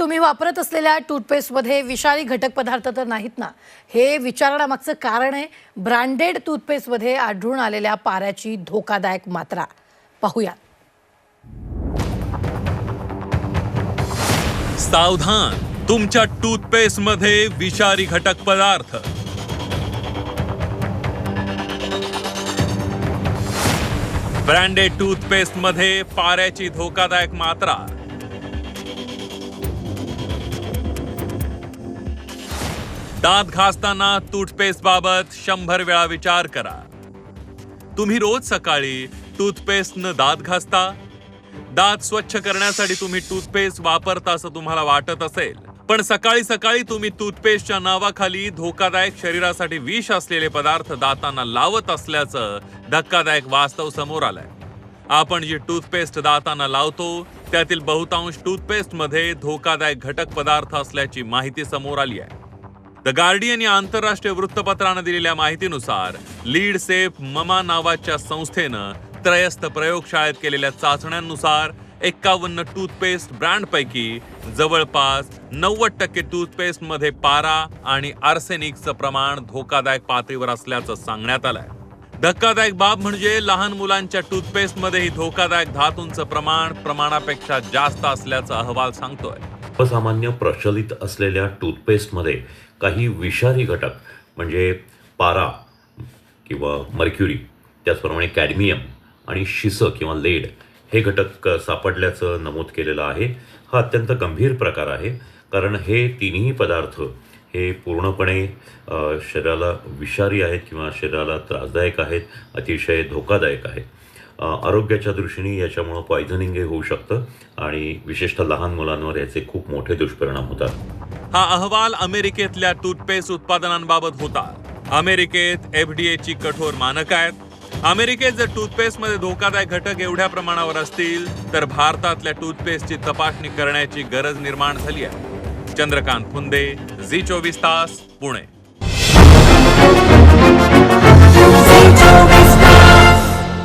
तुम्ही वापरत असलेल्या टूथपेस्टमध्ये विषारी घटक पदार्थ तर नाहीत ना? हे विचारण्यामागचं कारण आहे ब्रँडेड टूथपेस्टमध्ये आढळून आलेल्या पाऱ्याची धोकादायक मात्रा. पाहूया सावधान तुमच्या टूथपेस्टमध्ये विषारी घटक पदार्थ. ब्रँडेड टूथपेस्टमध्ये पाऱ्याची धोकादायक मात्रा. दात घासताना टूथपेस्टबाबत शंभर वेळा विचार करा. तुम्ही रोज सकाळी टूथपेस्टनं दात घासता? दात स्वच्छ करण्यासाठी तुम्ही टूथपेस्ट वापरता असं तुम्हाला वाटत असेल. पण सकाळी सकाळी तुम्ही टूथपेस्टच्या नावाखाली धोकादायक शरीरासाठी विष असलेले पदार्थ दातांना लावत असल्याचं धक्कादायक वास्तव समोर आलंय. आपण जी टूथपेस्ट दातांना लावतो त्यातील बहुतांश टूथपेस्टमध्ये धोकादायक घटक पदार्थ असल्याची माहिती समोर आली आहे. द गार्डियन या आंतरराष्ट्रीय वृत्तपत्रानं दिलेल्या माहितीनुसार लीड सेफ ममा नावाच्या संस्थेनं त्रयस्थ प्रयोगशाळेत केलेल्या चाचण्यांनुसार एक्कावन्न टूथपेस्ट ब्रँडपैकी जवळपास नव्वद टक्के टूथपेस्टमध्ये पारा आणि आर्सेनिकचं प्रमाण धोकादायक पातळीवर असल्याचं सांगण्यात आलंय. धक्कादायक बाब म्हणजे लहान मुलांच्या टूथपेस्टमध्येही धोकादायक धातूंचं प्रमाण प्रमाणापेक्षा जास्त असल्याचा अहवाल सांगतोय. सर्वसामान्य प्रचलित असलेल्या टूथपेस्टमध्ये काही विषारी घटक म्हणजे पारा किंवा मर्क्युरी त्याचप्रमाणे कॅडमियम आणि शिस किंवा लेड हे घटक सापडल्याचं नमूद केलेलं आहे. हा अत्यंत गंभीर प्रकार आहे कारण हे तिन्ही पदार्थ हे पूर्णपणे शरीराला विषारी आहेत किंवा शरीराला त्रासदायक आहेत अतिशय धोकादायक आहेत. आरोग्याच्या दृष्टीने याच्यामुळं पॉयझनिंगही होऊ शकतं आणि विशेषतः लहान मुलांवर याचे खूप मोठे दुष्परिणाम होतात. हा अहवाल अमेरिकेतल्या टूथपेस्ट उत्पादनांबाबत होता. अमेरिकेत एफडीए ची कठोर मानक आहेत. अमेरिकेत जर टूथपेस्टमध्ये धोकादायक घटक एवढ्या प्रमाणावर असतील तर भारतातल्या टूथपेस्टची तपासणी करण्याची गरज निर्माण झाली आहे. चंद्रकांत फुंदे झी चोवीस तास पुणे.